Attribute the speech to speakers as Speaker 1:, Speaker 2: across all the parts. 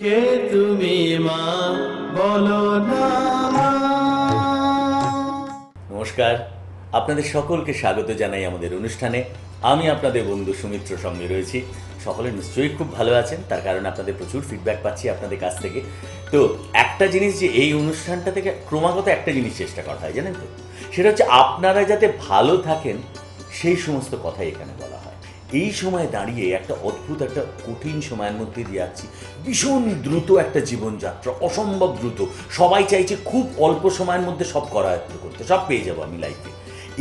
Speaker 1: কে তুমি মা? বলো না
Speaker 2: নমস্কার। আপনাদের সকলকে স্বাগত জানাই আমাদের অনুষ্ঠানে। আমি আপনাদের বন্ধু সুমিত্র সঙ্গে রয়েছি। সকলে নিশ্চয়ই খুব ভালো আছেন। তার কারণে আপনাদের প্রচুর ফিডব্যাক পাচ্ছি আপনাদের কাছ থেকে। তো একটা জিনিস যে এই অনুষ্ঠানটা থেকে ক্রমাগত একটা জিনিস চেষ্টা করা হয়, জানেন তো? সেটা হচ্ছে আপনারা যাতে ভালো থাকেন, সেই সমস্ত কথাই এখানে বলা এই সময় দাঁড়িয়ে একটা অদ্ভুত, একটা কঠিন সময়ের মধ্যে দিয়ে যাচ্ছি। ভীষণ দ্রুত একটা জীবনযাত্রা, অসম্ভব দ্রুত। সবাই চাইছে খুব অল্প সময়ের মধ্যে সব করায়ত্ত করতে, সব পেয়ে যাব আমি লাইফে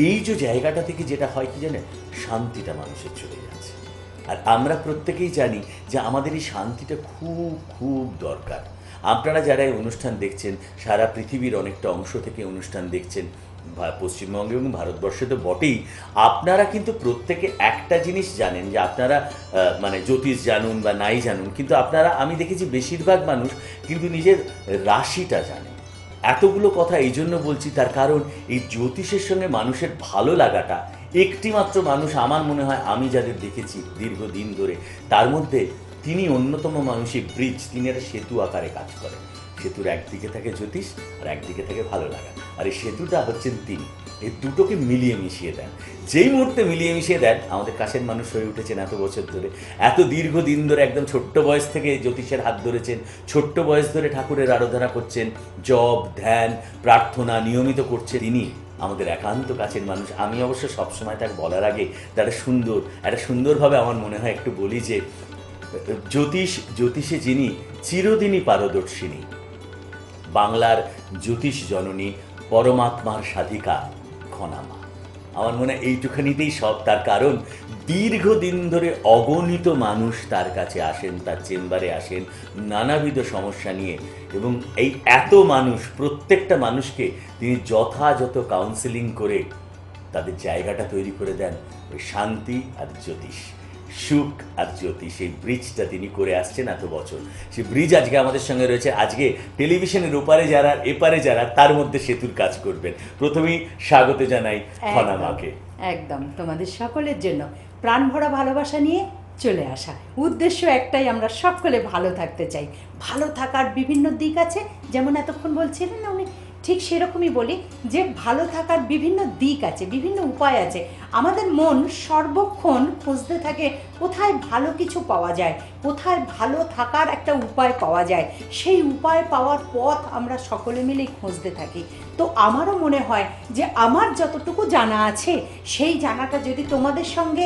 Speaker 2: এই যে জায়গাটা থেকে যেটা হয় কি জানেন? শান্তিটা মানুষের চলে যাচ্ছে। আর আমরা প্রত্যেকেই জানি যে আমাদের এই শান্তিটা খুব খুব দরকার। আপনারা যারা এই অনুষ্ঠান দেখছেন, সারা পৃথিবীর অনেকটা অংশ থেকে অনুষ্ঠান দেখছেন পশ্চিমবঙ্গে এবং ভারতবর্ষে তো বটেই। আপনারা কিন্তু প্রত্যেকে একটা জিনিস জানেন যে আপনারা মানে জ্যোতিষ জানুন বা নাই জানুন, কিন্তু আপনারা, আমি দেখেছি বেশিরভাগ মানুষ কিন্তু নিজের রাশিটা জানে এতগুলো কথা এই জন্য বলছি, তার কারণ এই জ্যোতিষের সঙ্গে মানুষের ভালো লাগাটা একটিমাত্র মানুষ আমার মনে হয়, আমি যাদের দেখেছি দীর্ঘদিন ধরে, তার মধ্যে তিনি অন্যতম মানুষই, ব্রিজ, তিনি একটা সেতু আকারে কাজ করেন। সেতুর একদিকে থাকে জ্যোতিষ আর একদিকে থাকে ভালো লাগা আর এই সেতুটা হচ্ছেন তিনি। এই দুটোকে মিলিয়ে মিশিয়ে দেন। যেই মুহূর্তে মিলিয়ে মিশিয়ে দেন, আমাদের কাছের মানুষ হয়ে উঠেছেন এত বছর ধরে। এত দীর্ঘ দিন ধরে একদম ছোট্ট বয়স থেকে জ্যোতিষের হাত ধরেছেন। ছোট্ট বয়স ধরে ঠাকুরের আরাধনা করছেন। জব ধ্যান, প্রার্থনা নিয়মিত করছে তিনি। আমাদের একান্ত কাছের মানুষ। আমি অবশ্য সবসময় তাকে বলার আগে তারা সুন্দর, একটা সুন্দরভাবে আমার মনে হয় একটু বলি যে, জ্যোতিষ, জ্যোতিষে যিনি চিরদিনই পারদর্শিনী। বাংলার জ্যোতিষ জননী পরমাত্মার সাধিকা খনামা আমার মনে হয় এইটুখানিতেই সব, তার কারণ দীর্ঘদিন ধরে অগণিত মানুষ তার কাছে আসেন, তার চেম্বারে আসেন, নানাবিধ সমস্যা নিয়ে এবং এই এত মানুষ, প্রত্যেকটা মানুষকে তিনি যথাযথ কাউন্সেলিং করে তাদের জায়গাটা তৈরি করে দেন ওই শান্তি আর জ্যোতিষ। সুখ আর জ্যোতি সেই ব্রিজটা তিনি করে আসছেন এত বছর। সেই ব্রিজ আজকে আমাদের সঙ্গে রয়েছে। আজকে টেলিভিশনের ওপারে যারা এপারে যারা তার মধ্যে সেতুর কাজ করবেন। প্রথমেই স্বাগত জানাই ফনামাকে
Speaker 3: একদম। তোমাদের সকলের জন্য প্রাণ ভরা ভালোবাসা নিয়ে চলে আসা। উদ্দেশ্য একটাই আমরা সকলে ভালো থাকতে চাই। ভালো থাকার বিভিন্ন দিক আছে। যেমন এতক্ষণ বলছিলেন না উনি ঠিক সেরকমই বলি যে ভালো থাকার বিভিন্ন দিক আছে, বিভিন্ন উপায় আছে। আমাদের মন সর্বক্ষণ খুঁজতে থাকে কোথায় ভালো কিছু পাওয়া যায়, কোথায় ভালো থাকার একটা উপায় পাওয়া যায়। সেই উপায় পাওয়ার পথ আমরা সকলে মিলেই খুঁজতে থাকি। তো আমারও মনে হয় যে আমার যতটুকু জানা আছে, সেই জানাটা যদি তোমাদের সঙ্গে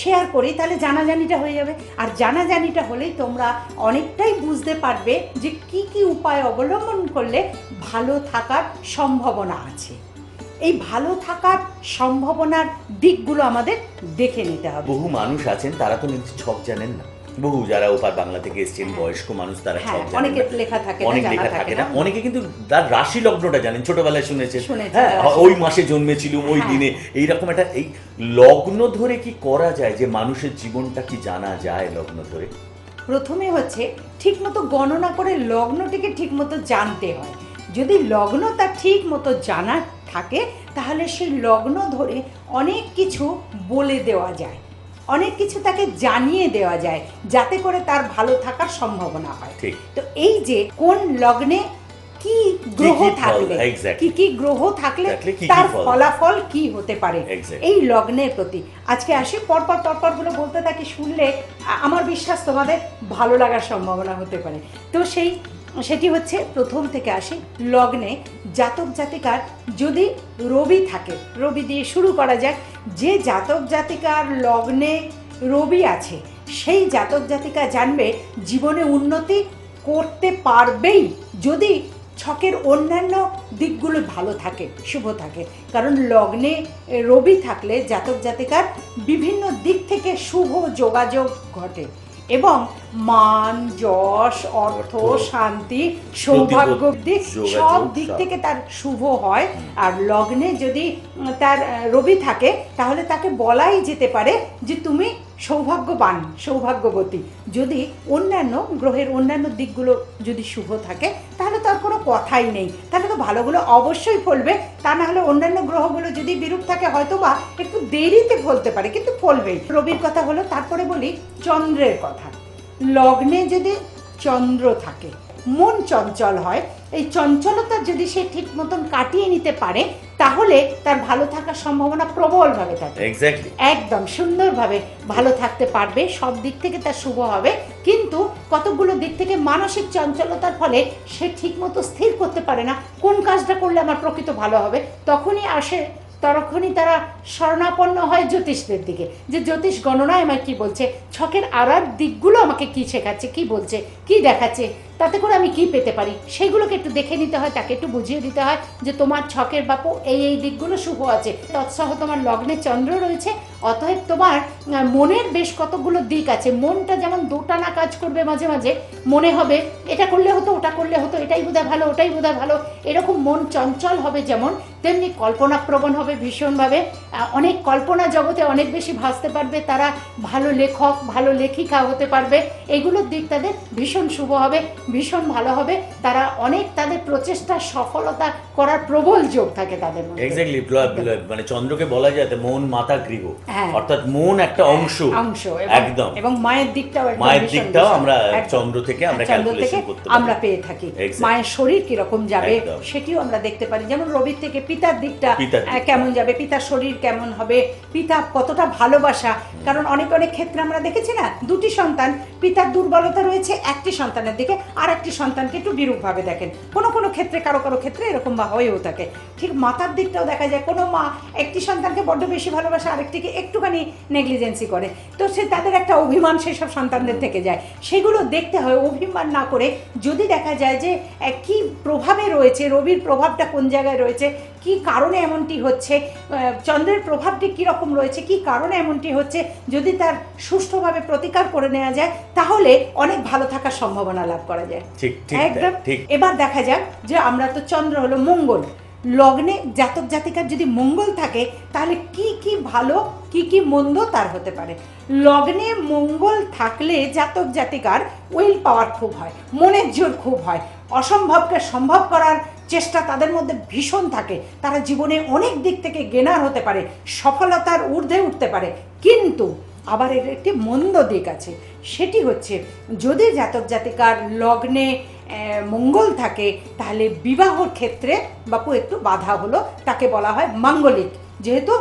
Speaker 3: শেয়ার করি, তাহলে জানাজানিটা হয়ে যাবে। আর জানাজানিটা হলেই তোমরা অনেকটাই বুঝতে পারবে যে কি কি উপায় অবলম্বন করলে ভালো থাকার সম্ভাবনা আছে। এই ভালো থাকার সম্ভাবনার দিকগুলো আমাদের দেখে নিতে হবে।
Speaker 2: বহু মানুষ আছেন, তারা তো নিজের ছক জানেন না। বহু যারা ওপার বাংলা থেকে এসেছেন বয়স্ক মানুষ তারা
Speaker 3: হ্যাঁ,
Speaker 2: জানেন।
Speaker 3: অনেকের
Speaker 2: না।
Speaker 3: লেখা থাকে
Speaker 2: অনেক লেখা
Speaker 3: থাকে
Speaker 2: না। অনেকে কিন্তু তার রাশি লগ্নটা জানেন ছোটবেলায় শুনেছেন। হ্যাঁ ওই মাসে জন্মেছিলুম ওই
Speaker 3: হ্যাঁ।
Speaker 2: দিনে। এইরকম একটা এই লগ্ন ধরে কি করা যায় যে মানুষের জীবনটা কি জানা যায় লগ্ন ধরে?
Speaker 3: প্রথমে হচ্ছে ঠিকমতো গণনা করে লগ্নটিকে ঠিকমতো জানতে হয়। যদি লগ্ন তার ঠিক মতো জানা থাকে তাহলে সেই লগ্ন ধরে অনেক কিছু বলে দেওয়া যায়। অনেক কিছু তাকে জানিয়ে দেওয়া যায় যাতে করে তার ভালো থাকার সম্ভাবনা হয়। তো এই যে কোন লগ্নে কি গ্রহ থাকলে কি কি গ্রহ থাকলে তার ফলাফল কি হতে পারে? এই লগ্নের প্রতি। আজকে আসি পরপর পরপরগুলো বলতে থাকি শুনলে আমার বিশ্বাস তোমাদের ভালো লাগার সম্ভাবনা হতে পারে। তো সেই সেটি হচ্ছে প্রথম থেকে আসি লগ্নে জাতক জাতিকার যদি রবি থাকে, রবি দিয়ে শুরু করা যাক, যে জাতক জাতিকার লগ্নে রবি আছে, সেই জাতক জাতিকা জানবে জীবনে উন্নতি করতে পারবেই যদি ছকের অন্যান্য দিকগুলো ভালো থাকে, শুভ থাকে। কারণ লগ্নে রবি থাকলে জাতক জাতিকার বিভিন্ন দিক থেকে শুভ যোগাযোগ ঘটে। এবং মান যশ অর্থ শান্তি সৌভাগ্য দিক সব দিক থেকে তার শুভ হয়। আর লগ্নে যদি তার রবি থাকে তাহলে তাকে বলাই যেতে পারে যে তুমি সৌভাগ্যবান, সৌভাগ্যবতী। যদি অন্যান্য গ্রহের অন্যান্য দিকগুলো যদি শুভ থাকে, তাহলে তো আর কোনো কথাই নেই। তাহলে তো ভালোগুলো অবশ্যই ফলবে। তা না হলে অন্যান্য গ্রহগুলো যদি বিরূপ থাকে হয়তো বা একটু দেরিতে ফলতে পারে, কিন্তু ফলবেই। রবির কথা হলো, তারপরে বলি চন্দ্রের কথা। লগ্নে যদি চন্দ্র থাকে মন চঞ্চল হয়। এই চঞ্চলতা যদি সে ঠিক মতন কাটিয়ে নিতে পারে তাহলে তার ভালো থাকার সম্ভাবনা প্রবলভাবে থাকে। একদম সুন্দরভাবে ভালো থাকতে পারবে সব দিক থেকে তার শুভ হবে। কিন্তু কতগুলো দিক থেকে মানসিক চঞ্চলতার ফলে সে ঠিক মতো স্থির করতে পারে না। কোন কাজটা করলে আমার প্রকৃত ভালো হবে? তখনই আসে তখনই তারা শরণাপন্ন হয় জ্যোতিষদের দিকে। যে জ্যোতিষ গণনায় আমায় কি বলছে ছকের আড়ার দিকগুলো আমাকে কি শেখাচ্ছে কি বলছে? কি দেখাচ্ছে? তাতে করে আমি কি পেতে পারি? সেগুলোকে একটু দেখে নিতে হয়, তাকে একটু বুঝিয়ে দিতে হয় যে তোমার ছকের বাপু এই এই দিকগুলো শুভ আছে। তৎসহ তোমার লগ্নে চন্দ্র রয়েছে, অতএব তোমার মনের বেশ কতগুলো দিক আছে। মনটা যেমন দোটানা কাজ করবে মাঝে মাঝে, মনে হবে এটা করলে হতো, ওটা করলে হতো, এটাই বোধহয় ভালো, ওটাই বোধহয় ভালো। এরকম মন চঞ্চল হবে যেমন, তেমনি কল্পনাপ্রবণ হবে ভীষণভাবে। অনেক কল্পনা জগতে অনেক বেশি ভাসতে পারবে, তারা ভালো লেখক, ভালো লেখিকা হতে পারবে। এগুলোর দিক তাদের ভীষণ শুভ হবে ভীষণ ভালো হবে। তারা অনেক তাদের প্রচেষ্টা সফলতা করার প্রবল যোগ থাকে তাদের মধ্যে।
Speaker 2: এক্স্যাক্টলি মানে চন্দ্রকে বলা যায় মন মাতা গৃহ।
Speaker 3: হ্যাঁ।
Speaker 2: অর্থাৎ মন একটা অংশ।
Speaker 3: অংশ
Speaker 2: একদম।
Speaker 3: এবং মায়ের দিকটাও
Speaker 2: মায়ের দিকটাও আমরা চন্দ্র থেকে আমরা
Speaker 3: থেকে
Speaker 2: করতে পারি।
Speaker 3: আমরা পেয়ে থাকি। মায়ের শরীর কীরকম যাবে সেটিও আমরা দেখতে পারি। যেমন রবির থেকে পিতার দিকটা
Speaker 2: দিকটা।
Speaker 3: কেমন যাবে পিতার শরীর কেমন হবে পিতা কতটা ভালোবাসা। কারণ অনেক অনেক ক্ষেত্রে আমরা দেখেছি না দুটি সন্তান পিতার দুর্বলতা রয়েছে একটি সন্তানের দিকে আর একটি সন্তানকে একটু বিরূপভাবে দেখেন। কোনো কোনো ক্ষেত্রে, কারও কারও ক্ষেত্রে এরকম বা হয়েও থাকে। ঠিক মাতার দিকটাও দেখা যায়, কোনো মা একটি সন্তানকে বড্ড বেশি ভালোবাসে, আরেকটিকে একটুখানি নেগলিজেন্সি করে। তো সে তাদের একটা অভিমান সেসব সন্তানদের থেকে যায়। সেগুলো দেখতে হয়, অভিমান না করে যদি দেখা যায় যে কি প্রভাবে রয়েছে, রবির প্রভাবটা কোন জায়গায় রয়েছে, কি কারণে এমনটি হচ্ছে চন্দ্রের প্রভাবটি কীরকম রয়েছে, কি কারণে এমনটি হচ্ছে, যদি তার সুষ্ঠুভাবে প্রতিকার করে নেওয়া যায়, তাহলে অনেক ভালো থাকার সম্ভাবনা লাভ করা যায়। একদম।
Speaker 2: ঠিক।
Speaker 3: এবার দেখা যাক যে আমরা তো চন্দ্র হলো মঙ্গল। লগ্নে জাতক জাতিকার যদি মঙ্গল থাকে তাহলে কি কি ভালো কি কি মন্দ তার হতে পারে। লগ্নে মঙ্গল থাকলে জাতক জাতিকার উইল পাওয়ার খুব হয় মনের জোর খুব হয়। অসম্ভবকে সম্ভব করার চেষ্টা তাদের মধ্যে ভীষণ থাকে। তারা জীবনে অনেক দিক থেকে গেনার হতে পারে সফলতার ঊর্ধ্বে উঠতে পারে। কিন্তু আবার এর একটি মন্দ দিক আছে। সেটি হচ্ছে, যদি জাতক জাতিকার লগ্নে মঙ্গল থাকে, তাহলে বিবাহর ক্ষেত্রে বাপু একটু বাধা হলো। তাকে বলা হয় মাঙ্গলিক। যেহেতু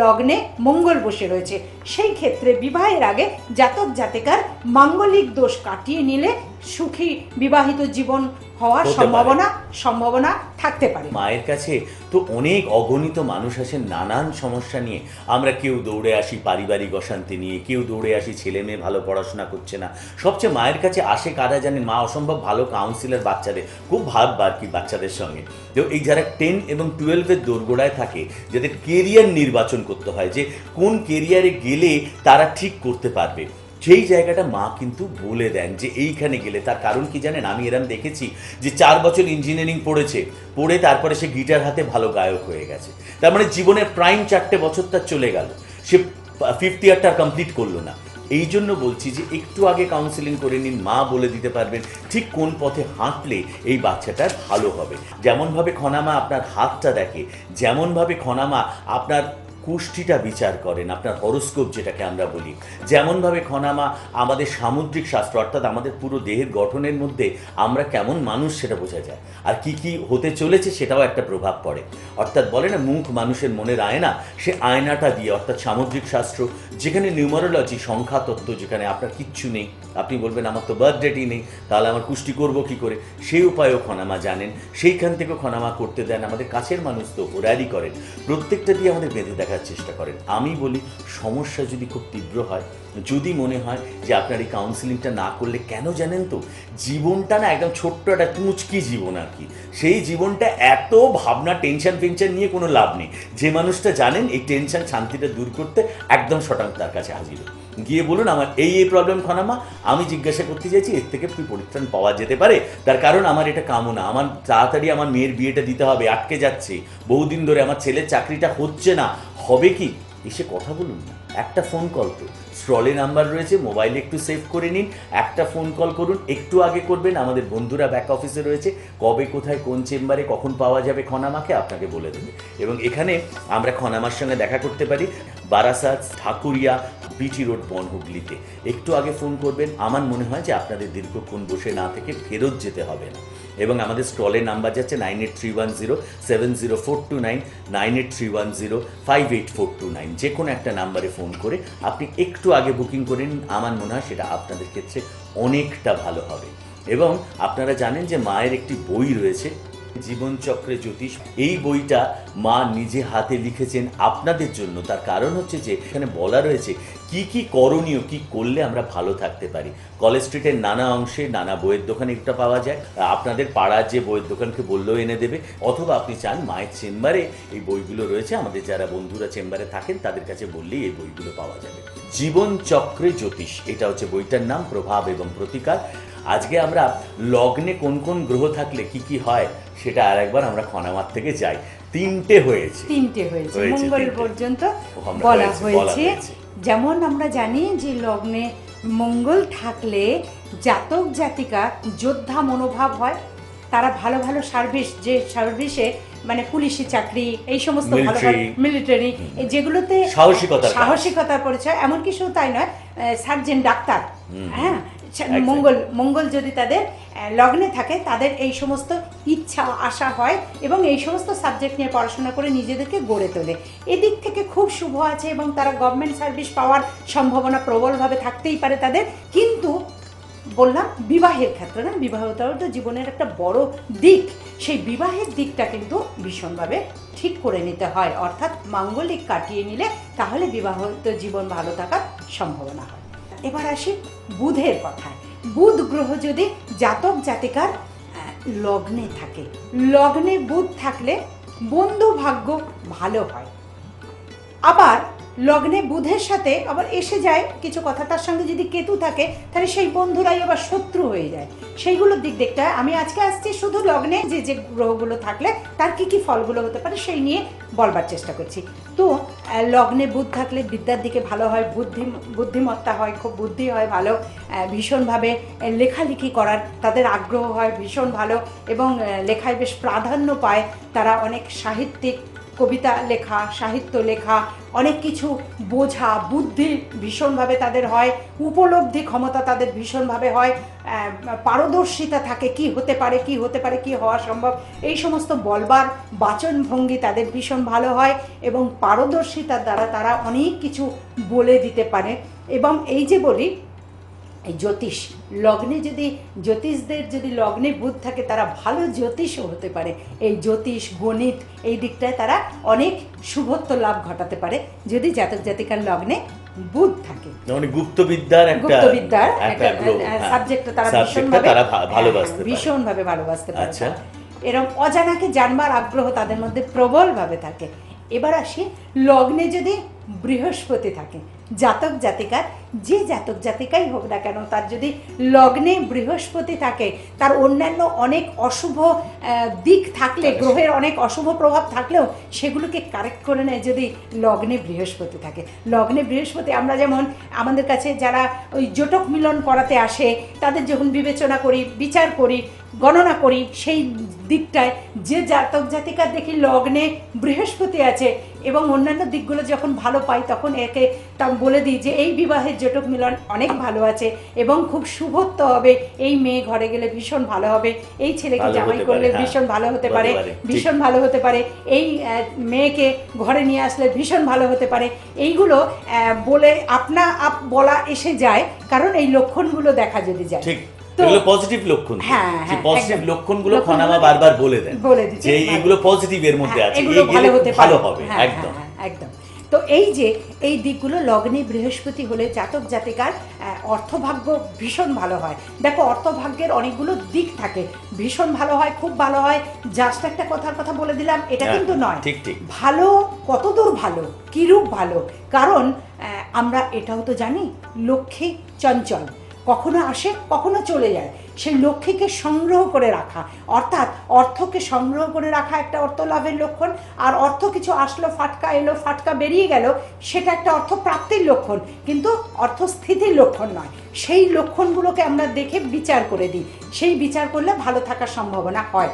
Speaker 3: লগ্নে মঙ্গল বসে রয়েছে, সেই ক্ষেত্রে বিবাহের আগে জাতক জাতিকার মাঙ্গলিক দোষ কাটিয়ে নিলে সুখী বিবাহিত জীবন হওয়ার সম্ভাবনা সম্ভাবনা থাকতে পারে।
Speaker 2: মায়ের কাছে তো অনেক অগণিত মানুষ আসেন নানান সমস্যা নিয়ে। আমরা কেউ দৌড়ে আসি পারিবারিক অশান্তি নিয়ে কেউ দৌড়ে আসি ছেলে মেয়ে ভালো পড়াশোনা করছে না। সবচেয়ে মায়ের কাছে আসে কারা জানেন? মা অসম্ভব ভালো কাউন্সিলর বাচ্চাদের খুব ভাব আর কি বাচ্চাদের সঙ্গে। তো এই যারা টেন এবং টুয়েলভের দোরগোড়ায় থাকে যাদের কেরিয়ার নির্বাচন করতে হয় যে কোন কেরিয়ারে গেলে তারা ঠিক করতে পারবে। সেই জায়গাটা মা কিন্তু বলে দেন যে এইখানে গেলে, তার কারণ কি জানেন? আমি এরম দেখেছি যে চার বছর ইঞ্জিনিয়ারিং পড়েছে, পড়ে তারপরে সে গিটার হাতে ভালো গায়ক হয়ে গেছে। তার মানে জীবনের প্রাইম চারটে বছর তার চলে গেল। সে ফিফথ ইয়ারটা কমপ্লিট করল না। এই জন্য বলছি যে একটু আগে কাউন্সিলিং করে নিন, মা বলে দিতে পারবেন ঠিক কোন পথে হাঁটলে এই বাচ্চাটার ভালো হবে। যেমনভাবে খনামা আপনার হাতটা দেখে, যেমনভাবে খনামা আপনার কুষ্ঠিটা বিচার করেন, আপনার হরস্কোপ যেটাকে আমরা বলি। যেমনভাবে খনামা আমাদের সামুদ্রিক শাস্ত্র, অর্থাৎ আমাদের পুরো দেহের গঠনের মধ্যে আমরা কেমন মানুষ সেটা বোঝা যায়। আর কি কি হতে চলেছে সেটাও একটা প্রভাব পড়ে। অর্থাৎ বলে না, মুখ মানুষের মনের আয়না, সে আয়নাটা দিয়ে, অর্থাৎ সামুদ্রিক শাস্ত্র, যেখানে নিউমারোলজি, সংখ্যা তত্ত্ব, যেখানে আপনার কিচ্ছু নেই, আপনি বলবেন, আমার তো বার্থডেটই নেই, তাহলে আমার কুষ্টি করব কি করে? সেই উপায়ও খনামা জানেন। সেইখান থেকেও খনামা করতে দেন। আমাদের কাছের মানুষ তো ওরারই করেন। প্রত্যেকটা দিয়ে আমাদের বেঁধে দেখার চেষ্টা করেন। আমি বলি সমস্যা যদি খুব তীব্র হয় যদি মনে হয় যে আপনার এই কাউন্সিলিংটা না করলে কেন জানেন তো? জীবনটা না একদম ছোট্ট একটা কুঁচকি জীবন আর কি। সেই জীবনটা এত ভাবনা টেনশন ফেনশন নিয়ে কোনো লাভ নেই। যে মানুষটা জানেন এই টেনশন শান্তিটা দূর করতে একদম শটাং তার কাছে হাজির। গিয়ে বলুন আমার এই এই প্রবলেম খনামা, আমি জিজ্ঞাসা করতে চাইছি, এর থেকে কি পরিত্রাণ পাওয়া যেতে পারে? তার কারণ আমার এটা কামনা। আমার তাড়াতাড়ি আমার মেয়ের বিয়েটা দিতে হবে, আটকে যাচ্ছে। বহুদিন ধরে আমার ছেলের চাকরিটা হচ্ছে না। হবে কি? এসে কথা বলুন না। একটা ফোন কল তো স্ট্রলে নাম্বার রয়েছে মোবাইলে একটু সেভ করে নিন। একটা ফোন কল করুন, একটু আগে করবেন। আমাদের বন্ধুরা ব্যাক অফিসে রয়েছে। কবে, কোথায়, কোন চেম্বারে কখন পাওয়া যাবে খনামাকে আপনাকে বলে দেবে। এবং এখানে আমরা খনামার সঙ্গে দেখা করতে পারি। Barasat Thakuria BT road বনহুগলিতে। একটু আগে ফোন করবেন, আমার মনে হয় যে আপনাদের দীর্ঘক্ষণ বসে না থেকে ফেরত যেতে হবে না। এবং আমাদের স্টলের নাম্বার যাচ্ছে nine eight three one zero seven zero four two nine nine eight three one zero five eight four two nine. যে কোনো একটা নাম্বারে ফোন করে আপনি একটু আগে বুকিং করে নিন, আমার মনে হয় সেটা আপনাদের ক্ষেত্রে অনেকটা ভালো হবে। এবং আপনারা জানেন যে মায়ের একটি বই রয়েছে, জীবনচক্রে জ্যোতিষ। এই বইটা মা নিজে হাতে লিখেছেন আপনাদের জন্য। তার কারণ হচ্ছে যে এখানে বলা রয়েছে কি কি করণীয় কি করলে আমরা ভালো থাকতে পারি? কলেজ স্ট্রিটের নানা অংশে নানা বইয়ের দোকানে এটা পাওয়া যায়। আপনাদের পাড়ার যে বইয়ের দোকানকে বললেও এনে দেবে। অথবা আপনি চান মায়ের চেম্বারে এই বইগুলো রয়েছে। আমাদের যারা বন্ধুরা চেম্বারে থাকেন তাদের কাছে বললেই এই বইগুলো পাওয়া যাবে। জীবন চক্রে জ্যোতিষ এটা হচ্ছে বইটার নাম প্রভাব এবং প্রতিকার। আজকে আমরা লগ্নে কোন কোন গ্রহ থাকলে কি কি হয় সেটা আর একবার আমরা খনামার থেকে যাই। তিনটে হয়েছে।
Speaker 3: তিনটে হয়েছে। মঙ্গল পর্যন্ত বলা
Speaker 2: হয়েছে।
Speaker 3: যেমন আমরা জানি যে লগ্নে মঙ্গল থাকলে জাতক জাতিকা যোদ্ধা মনোভাব হয় তারা ভালো ভালো সার্ভিস যে সার্ভিসে মানে পুলিশি চাকরি এই সমস্ত ভালো। মিলিটারি যেগুলোতে
Speaker 2: সাহসিকতা।
Speaker 3: সাহসিকতার পরিচয় এমনকি শুধু তাই নয় সার্জেন ডাক্তার হ্যাঁ. মঙ্গল মঙ্গল যদি তাদের লগ্নে থাকে তাদের এই সমস্ত ইচ্ছা আশা হয় এবং এই সমস্ত সাবজেক্ট নিয়ে পড়াশোনা করে নিজেদেরকে গড়ে তোলে। এদিক থেকে খুব শুভ আছে এবং তারা গভর্নমেন্ট সার্ভিস পাওয়ার সম্ভাবনা প্রবলভাবে থাকতেই পারে তাদের। কিন্তু বললাম বিবাহের ক্ষেত্রে না বিবাহটাও তো জীবনের একটা বড় দিক। সেই বিবাহের দিকটা কিন্তু ভীষণভাবে ঠিক করে নিতে হয়। অর্থাৎ মাঙ্গলিক কাটিয়ে নিলে তাহলে বিবাহিত জীবন ভালো থাকার সম্ভাবনা হয়। এবার আসি বুধের কথায়। বুধ গ্রহ যদি জাতক জাতিকার লগ্নে থাকে, লগ্নে বুধ থাকলে বন্ধু ভাগ্য ভালো হয়। আবার লগ্নে বুধের সাথে আবার এসে যায়, কিছু কথা তার সঙ্গে যদি কেতু থাকে, তাহলে সেই বন্ধুরাই আবার শত্রু হয়ে যায়। সেইগুলোর দিক দেখতে হয়। আমি আজকে আসছি শুধু লগ্নে যে যে গ্রহগুলো থাকলে তার কি কি ফলগুলো হতে পারে সেই নিয়ে বলবার চেষ্টা করছি। তো লগ্নে বুধ থাকলে বিদ্যার দিকে ভালো হয়, বুদ্ধি, বুদ্ধিমত্তা হয়, খুব বুদ্ধি হয়, ভালো ভীষণভাবে লেখালেখি করার তাদের আগ্রহ হয়, ভীষণ ভালো এবং লেখায় বেশ প্রাধান্য পায়। তারা অনেক সাহিত্যিক কবিতা লেখা, সাহিত্য লেখা, অনেক কিছু বোঝা, বুদ্ধি ভীষণভাবে তাদের হয়, উপলব্ধি ক্ষমতা তাদের ভীষণভাবে হয় পারদর্শিতা থাকে, কি হতে পারে, কি হতে পারে, কি হওয়া সম্ভব, এই সমস্ত বলবার বাচনভঙ্গি তাদের ভীষণ ভালো হয় এবং পারদর্শিতার দ্বারা তারা অনেক কিছু বলে দিতে পারে। এবং এই যে বলি এই জ্যোতিষ লগ্নে যদি জ্যোতিষদের যদি লগ্নে বুধ থাকে তারা ভালো জ্যোতিষও হতে পারে এই জ্যোতিষ গণিত এই দিকটায় তারা অনেক শুভত্ব লাভ ঘটাতে পারে যদি জাতক জাতিকার লগ্নে বুধ থাকে
Speaker 2: মানে গুপ্তবিদ্যার একটা
Speaker 3: গুপ্তবিদ্যার
Speaker 2: একটা।
Speaker 3: সাবজেক্টটা তারা ভীষণভাবে
Speaker 2: ভালোবাসতে।
Speaker 3: ভীষণভাবে ভালোবাসতে পারে
Speaker 2: আচ্ছা।
Speaker 3: এরকম অজানাকে জানবার আগ্রহ তাদের মধ্যে প্রবলভাবে থাকে এবার আসি লগ্নে যদি বৃহস্পতি থাকে জাতক জাতিকার যে জাতক জাতিকাই হোক না কেন তার যদি লগ্নে বৃহস্পতি থাকে তার অন্যান্য অনেক অশুভ দিক থাকলে গ্রহের অনেক অশুভ প্রভাব থাকলেও সেগুলোকে কারেক্ট করে নেয় যদি লগ্নে বৃহস্পতি থাকে। লগ্নে বৃহস্পতি আমরা যেমন আমাদের কাছে যারা ওই জটক মিলন করাতে আসে তাদের যখন বিবেচনা করি বিচার করি গণনা করি সেই দিকটায় যে জাতক জাতিকার দেখি লগ্নে বৃহস্পতি আছে এবং অন্যান্য দিকগুলো যখন ভালো পাই তখন একে তা বলে দিই যে এই বিবাহের জটক মিলন অনেক ভালো আছে এবং খুব শুভত্ব হবে। এই মেয়ে ঘরে গেলে ভীষণ ভালো হবে। এই ছেলেকে জামাই করলে
Speaker 2: হ্যাঁ।
Speaker 3: ভীষণ ভালো হতে পারে ভীষণ ভালো হতে পারে। এই মেয়েকে ঘরে নিয়ে আসলে ভীষণ ভালো হতে পারে। এইগুলো বলে আপনা আপ বলা এসে যায় কারণ এই লক্ষণগুলো দেখা যদি যায়।
Speaker 2: এগুলো পজিটিভ লক্ষণ
Speaker 3: হ্যাঁ,
Speaker 2: সেই
Speaker 3: হ্যাঁ,
Speaker 2: পজিটিভ লক্ষণগুলো খনামা বারবার বলে দেন যে এগুলো পজিটিভ এর মধ্যে
Speaker 3: হ্যাঁ,
Speaker 2: আছে
Speaker 3: ভালো হতে
Speaker 2: ভালো হবে
Speaker 3: হ্যাঁ,
Speaker 2: একদম।
Speaker 3: একদম। তো এই যে এই দিকগুলো লগ্নে বৃহস্পতি হলে জাতক জাতিকার অর্থভাগ্য ভীষণ ভালো হয়। দেখো অর্থভাগ্যের অনেকগুলো দিক থাকে। ভীষণ ভালো হয় খুব ভালো হয়। জাস্ট একটা কথার কথা বলে দিলাম এটা কিন্তু নয়।
Speaker 2: ঠিক, ঠিক।
Speaker 3: ভালো কতদূর ভালো কিরূপ ভালো? কারণ আমরা এটাও তো জানি লক্ষ্মী চঞ্চল। কখনো আসে, কখনো চলে যায়। সেই লক্ষ্মীকে সংগ্রহ করে রাখা। অর্থাৎ অর্থকে সংগ্রহ করে রাখা একটা অর্থ লাভের লক্ষণ, আর অর্থ কিছু আসলো, ফাটকা এলো, ফাটকা বেরিয়ে গেল, সেটা একটা অর্থ প্রাপ্তির লক্ষণ। কিন্তু অর্থ স্থিতির লক্ষণ নয়। সেই লক্ষণগুলোকে আমরা দেখে বিচার করে দিই। সেই বিচার করলে ভালো থাকার সম্ভাবনা হয়।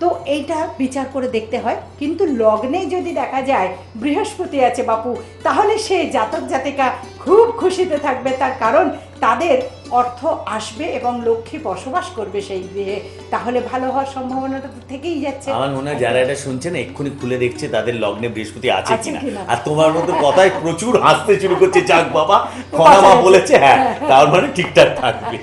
Speaker 3: তো এইটা বিচার করে দেখতে হয়। কিন্তু লগ্নে যদি দেখা যায় বৃহস্পতি আছে বাপু, তাহলে সে জাতক জাতিকা খুব খুশিতে থাকবে। তার কারণ তাদের অর্থ আসবে এবং লক্ষ্মী বসবাস করবে সেই গৃহে। তাহলে ভালো হওয়ার সম্ভাবনাটা তো থেকেই যাচ্ছে।
Speaker 2: আমার মনে হয় যারা এটা শুনছেন এক্ষুনি খুলে দেখছে তাদের লগ্নে বৃহস্পতি আছে কিনা। আর তোমার মতো কথায় প্রচুর হাসতে শুরু করছে যাক বাবা খনামা বলেছে হ্যাঁ তার মানে ঠিকঠাক থাকবে।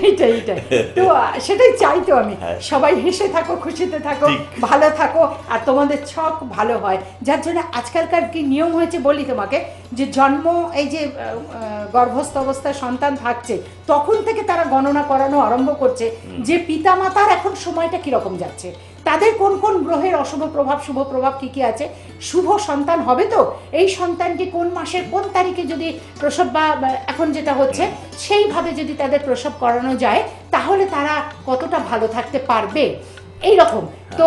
Speaker 3: এইটাই এইটাই। তো সেটাই চাই তো আমি।
Speaker 2: হ্যাঁ।
Speaker 3: সবাই হেসে থাকো খুশিতে থাকো ভালো থাকো আর তোমাদের ছক ভালো হয়। যার জন্য আজকালকার কি নিয়ম হয়েছে বলি তোমাকে? যে জন্ম এই যে গর্ভস্থ অবস্থায় সন্তান থাকছে তখন থেকে তারা গণনা করানো আরম্ভ করছে যে পিতা মাতার এখন সময়টা কীরকম যাচ্ছে। তাদের কোন কোন গ্রহের অশুভ প্রভাব শুভ প্রভাব কি কি আছে? শুভ সন্তান হবে তো? এই সন্তানকে কোন মাসের কোন তারিখে যদি প্রসব বা এখন যেটা হচ্ছে সেইভাবে যদি তাদের প্রসব করানো যায় তাহলে তারা কতটা ভালো থাকতে পারবে? এই রকম তো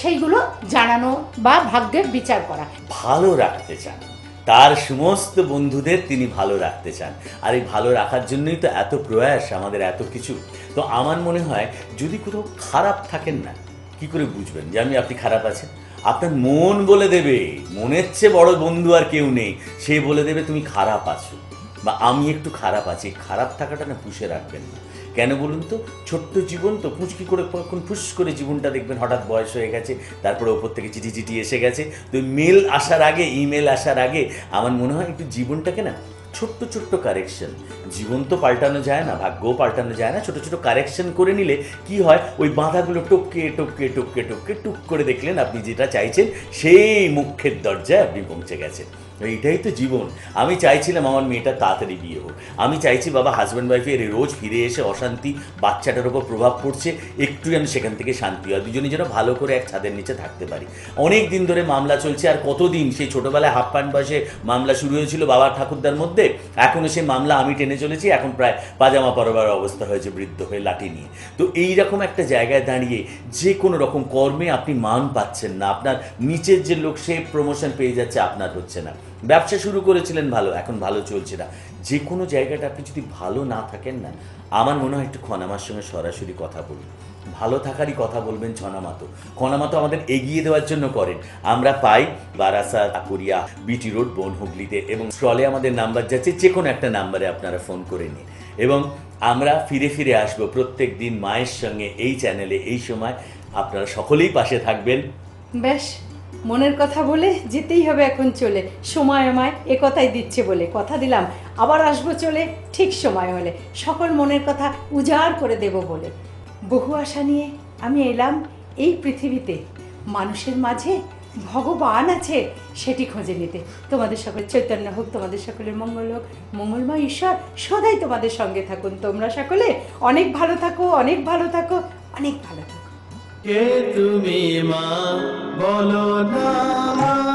Speaker 3: সেইগুলো জানানো বা ভাগ্যের বিচার করা।
Speaker 2: ভালো রাখতে চান। তার সমস্ত বন্ধুদের তিনি ভালো রাখতে চান। আর এই ভালো রাখার জন্যই তো এত প্রয়াস, আমাদের এত কিছু। তো আমার মনে হয়, যদি কোথাও খারাপ থাকেন না, কি করে বুঝবেন যে আমি, আপনি খারাপ আছেন? আপনার মন বলে দেবে, মনের চেয়ে বড় বন্ধু আর কেউ নেই। সে বলে দেবে, তুমি খারাপ আছো। বা, আমি একটু খারাপ আছি। খারাপ থাকাটা না, পুষে রাখবেন না। কেন বলুন তো? ছোট্ট জীবন তো পুচকি করে কখন ফুস করে জীবনটা দেখবেন, হঠাৎ বয়স হয়ে গেছে, তারপরে ওপর থেকে চিঠি চিঠি এসে গেছে। তো মেল আসার আগে ইমেল আসার আগে আমার মনে হয় একটু জীবনটাকে না, ছোট্ট ছোট্ট কারেকশন জীবন তো পাল্টানো যায় না, ভাগ্যও পাল্টানো যায় না। ছোট ছোট কারেকশন করে নিলে কি হয়? ওই বাঁধাগুলো টপকে টপকে টপকে টপকে টুক করে দেখলেন আপনি যেটা চাইছেন, সেই মুখের দরজায় আপনি পৌঁছে গেছেন। এইটাই তো জীবন। আমি চাইছিলাম আমার মেয়েটা তাড়াতাড়ি বিয়ে হোক। আমি চাইছি বাবা হাজব্যান্ড ওয়াইফের রোজ ফিরে এসে অশান্তি, বাচ্চাটার উপর প্রভাব পড়ছে একটু যেন সেখান থেকে শান্তি হয় দুজনে যেন ভালো করে এক ছাদের নিচে থাকতে পারি। অনেক দিন ধরে মামলা চলছে, আর কতদিন? সেই ছোটবেলায় হাফ প্যান্ট বয়সে মামলা শুরু হয়েছিল বাবার ঠাকুরদার মধ্যে। এখনও সেই মামলা আমি টেনে চলেছি, এখন প্রায় পাজামা পরবার অবস্থা হয়েছে বৃদ্ধ হয়ে লাঠি নিয়ে। তো এই রকম একটা জায়গায় দাঁড়িয়ে যে কোনো রকম কর্মে আপনি মান পাচ্ছেন না, আপনার নিচের যে লোক সে প্রমোশন পেয়ে যাচ্ছে, আপনার হচ্ছে না। ব্যবসা শুরু করেছিলেন ভালো, এখন ভালো চলছে না। যে কোনো জায়গাটা আপনি যদি ভালো না থাকেন না, আমার মনে হয় একটু খনামার সঙ্গে সরাসরি কথা বলুন। ভালো থাকারই কথা বলবেন ছনামাতো। খনামাতো আমাদের এগিয়ে দেওয়ার জন্য করেন। আমরা পাই বারাসা আকুরিয়া, বিটি রোড বন হুগলিতে এবং স্টলে আমাদের নাম্বার যাচ্ছে যে কোনো একটা নাম্বারে আপনারা ফোন করে নিন। এবং আমরা ফিরে ফিরে আসব প্রত্যেক দিন মায়ের সঙ্গে এই চ্যানেলে, এই সময়। আপনারা সকলেই পাশে থাকবেন।
Speaker 3: বেশ। মনের কথা বলে যেতেই হবে এখন চলে। সময় আমায় এ কথাই দিচ্ছে বলে। কথা দিলাম, আবার আসব চলে ঠিক সময় হলে। সকল মনের কথা উজাড় করে দেব বলে। বহু আশা নিয়ে আমি এলাম এই পৃথিবীতে। মানুষের মাঝে ভগবান আছে সেটি খুঁজে নিতে। তোমাদের সকলের চৈতন্য হোক, তোমাদের সকলের মঙ্গল হোক, মঙ্গলময় ঈশ্বর সদাই তোমাদের সঙ্গে থাকুন। তোমরা সকলে অনেক ভালো থাকো, অনেক ভালো থাকো, অনেক ভালো থাকো।
Speaker 1: কে তুমি মা? বলো না। মা